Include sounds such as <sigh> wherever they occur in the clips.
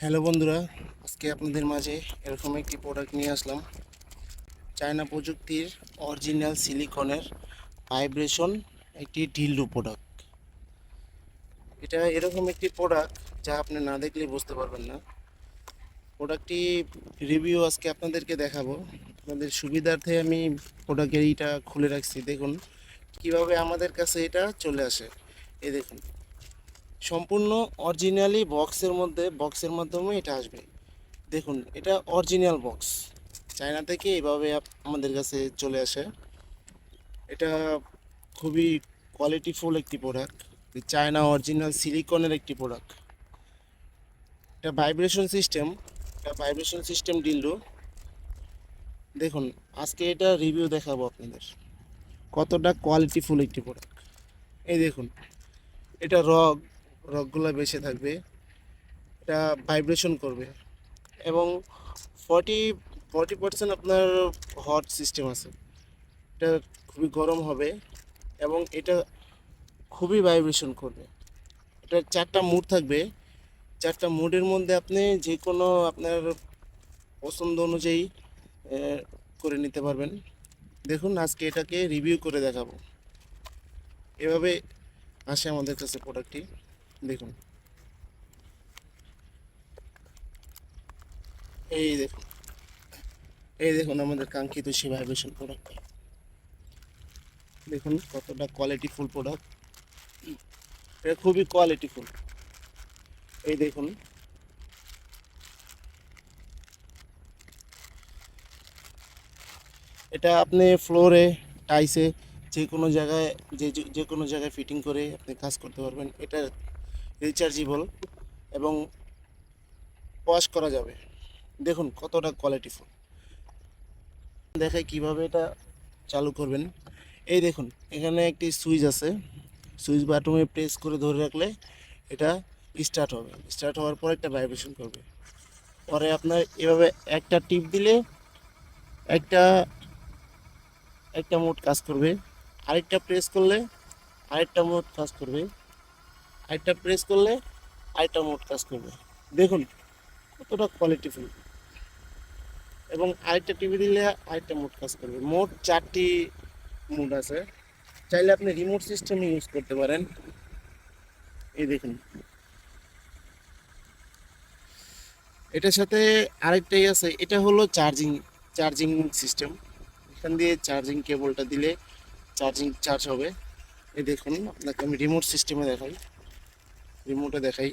Hello বন্ধুরা, আজকে আপনাদের মাঝে এরকম একটি প্রোডাক্ট নিয়ে আসলাম। চায়না প্রযুক্তির অরিজিনাল সিলিকনের ভাইব্রেশন একটি ঢিল্লু প্রোডাক্ট এটা এরকম একটি প্রোডাক্ট যা আপনি না দেখলে বুঝতে পারবেন না। প্রোডাক্টটি রিভিউ আজকে আপনাদেরকে দেখাবো। আপনাদের সুবিধার্থে আমি প্রোডাক্টের এইটা খুলে রাখছি। দেখুন, কীভাবে আমাদের কাছে এটা চলে আসে। এই দেখুন। সম্পূর্ণ অরিজিনালি বক্সের মধ্যে বক্সের মাধ্যমে এটা আসবে। দেখুন, এটা অরিজিনাল বক্স চায়না থেকে আপ- আমাদের কাছে চলে আসে। এটা খুবই কোয়ালিটিফুল একটি প্রোডাক্ট চায়না অরিজিনাল সিলিকনের একটি প্রোডাক্ট এটা ভাইব্রেশন সিস্টেম এটা ভাইব্রেশন সিস্টেম ডিল্ডো দেখুন, আজকে এটা রিভিউ দেখাবো আপনাদের। কতটা কোয়ালিটিফুল একটি প্রোডাক্ট এই দেখুন, এটা রগ রগগুলো বেঁচে থাকবে, এটা ভাইব্রেশন করবে এবং ফর্টি ফর্টি পার্সেন্ট আপনার হট সিস্টেম আছে। এটা খুবই গরম হবে এবং এটা খুবই ভাইব্রেশন করবে। এটা চারটা মুড থাকবে। চারটা মুডের মধ্যে আপনি যে কোনো আপনার পছন্দ অনুযায়ী করে নিতে পারবেন। দেখুন, আজকে এটাকে রিভিউ করে দেখাবো। এভাবে আসে আমাদের কাছে প্রোডাক্টটি দেখুন। এই দেখুন। এই দেখুন আমাদের কাঙ্ক্ষিত সেই ভাইব্রেশন প্রোডাক্ট দেখুন কতটা কোয়ালিটিফুল প্রোডাক্ট এটা খুবই কোয়ালিটিফুল এই দেখুন। এটা আপনি ফ্লোরে টাইসে যে কোনো জায়গায়, যে- যে কোনো জায়গায় ফিটিং করে আপনি কাজ করতে পারবেন। এটা রিচার্জেবল এবং ওয়াশ করা যাবে। দেখুন কতটা কোয়ালিটিফুল দেখাই কীভাবে এটা চালু করবেন। এই দেখুন, এখানে একটি সুইচ আছে। সুইচ বাটনে প্রেস করে ধরে রাখলে এটা স্টার্ট হবে। স্টার্ট হওয়ার পর একটা ভাইব্রেশন করবে। পরে আপনার এভাবে একটা টিপ দিলে একটা একটা মোড কাজ করবে। আরেকটা প্রেস করলে আরেকটা মোড কাজ করবে। আরেকটা প্রেস করলে আরেকটা মোড কাজ করবে। দেখুন, কতটা কোয়ালিটিফুল এবং আরেকটা টিভি দিলে আরেকটা মোড কাজ করবে। মোট চারটি মোড আছে। চাইলে আপনি রিমোট সিস্টেম ইউজ করতে পারেন। এই দেখুন। এটার সাথে আরেকটাই আছে। এটা হলো চার্জিং চার্জিং সিস্টেম এখান দিয়ে চার্জিং কেবলটা দিলে চার্জিং চার্জ হবে। এই দেখুন, আপনাকে আমি রিমোট সিস্টেমে দেখাই। রিমোটে দেখাই।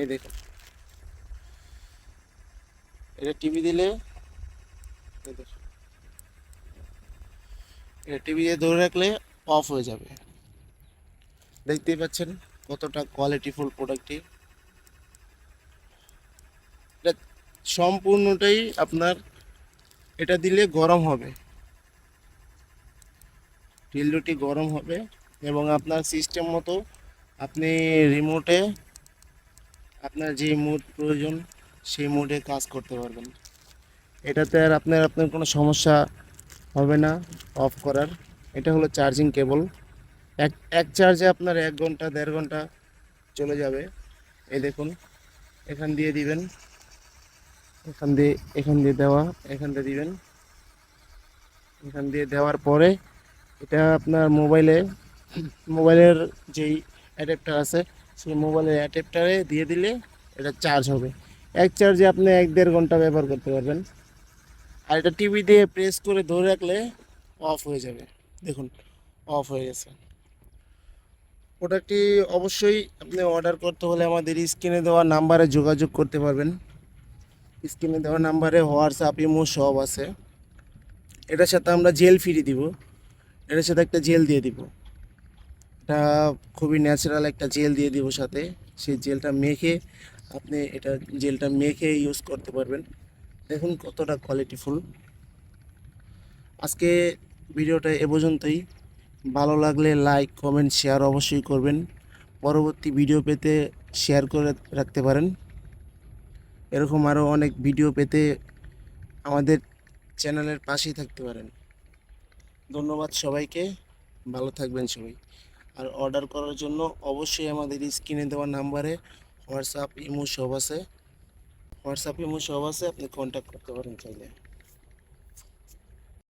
এই দেখুন। এটা টিভি দিলে। এটা টিভি দিয়ে ধরে রাখলে অফ হয়ে যাবে। দেখতেই পাচ্ছেন কতটা কোয়ালিটিফুল প্রোডাক্টটি এটা সম্পূর্ণটাই আপনার এটা দিলে গরম হবে। টিল্ডুটি গরম হবে। এবং আপনার সিস্টেম মতো আপনি রিমোটে আপনার যে মুড প্রয়োজন, সেই মুডে কাজ করতে পারবেন। এটাতে আর আপনার আপনার কোনো সমস্যা হবে না অফ করার। এটা হলো চার্জিং কেবল এক এক চার্জে আপনার এক ঘণ্টা, দেড় ঘণ্টা চলে যাবে। এই দেখুন, এখান দিয়ে দিবেন। এখান দিয়ে এখান দিয়ে দেওয়া, এখান দিয়ে দিবেন। এখান দিয়ে দেওয়ার পরে এটা আপনার মোবাইলে <laughs> মোবাইলের যেই অ্যাডাপ্টার আছে, সেই মোবাইলের অ্যাডাপ্টারে দিয়ে দিলে এটা চার্জ হবে। এক চার্জে আপনি এক দেড় ঘণ্টা ব্যবহার করতে পারবেন। আর এটা টিভি দিয়ে প্রেস করে ধরে রাখলে অফ হয়ে যাবে। দেখুন অফ হয়ে গেছে। প্রোডাক্টটি অবশ্যই আপনি অর্ডার করতে হলে আমাদের স্ক্রিনে দেওয়া নাম্বারে যোগাযোগ করতে পারবেন। স্ক্রিনে দেওয়া নাম্বারে হোয়াটসঅ্যাপ ইমো সব আছে। এটার সাথে আমরা জেল ফ্রি দিব। এটার সাথে একটা জেল দিয়ে দিব। এটা খুবই ন্যাচারাল একটা জেল দিয়ে দিব সাথে। সেই জেলটা মেখে আপনি এটা জেলটা মেখে ইউজ করতে পারবেন। দেখুন কতটা কোয়ালিটিফুল আজকে ভিডিওটা এ পর্যন্তই। ভালো লাগলে লাইক কমেন্ট শেয়ার অবশ্যই করবেন। পরবর্তী ভিডিও পেতে শেয়ার করে রাখতে পারেন। এরকম আরও অনেক ভিডিও পেতে আমাদের চ্যানেলের পাশেই থাকতে পারেন। ধন্যবাদ সবাইকে। ভালো থাকবেন সবাই। আর অর্ডার করার জন্য অবশ্যই আমাদের স্ক্রিনে দেওয়া নাম্বারে হোয়াটসঅ্যাপ ইমো সব আছে। হোয়াটসঅ্যাপ ইমো সব আছে, আপনি কন্ট্যাক্ট করতে পারেন চাইলে।